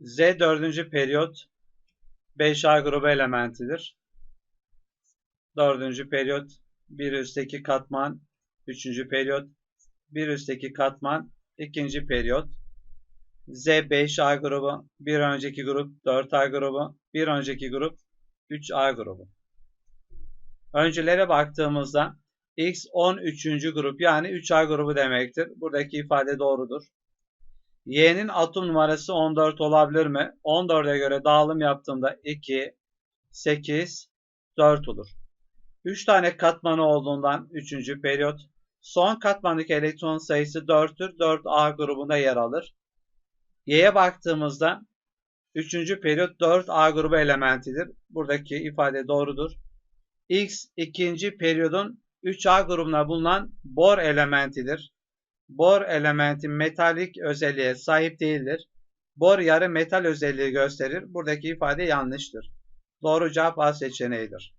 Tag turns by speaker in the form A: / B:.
A: Z dördüncü periyot 5A grubu elementidir. Dördüncü periyot 1 üstteki katman, üçüncü periyot 1 üstteki katman, ikinci periyot. Z 5A grubu, bir önceki grup 4A grubu, bir önceki grup 3A grubu. Öncülere baktığımızda X 13. grup yani 3A grubu demektir. Buradaki ifade doğrudur. Y'nin atom numarası 14 olabilir mi? 14'e göre dağılım yaptığımda 2, 8, 4 olur. 3 tane katmanı olduğundan 3. periyot. Son katmandaki elektron sayısı 4'tür. 4A grubunda yer alır. Y'ye baktığımızda 3. periyot 4A grubu elementidir. Buradaki ifade doğrudur. X ikinci periyodun 3A grubuna bulunan bor elementidir. Bor elementi metalik özelliğe sahip değildir. Bor yarı metal özelliği gösterir. Buradaki ifade yanlıştır. Doğru cevap A seçeneğidir.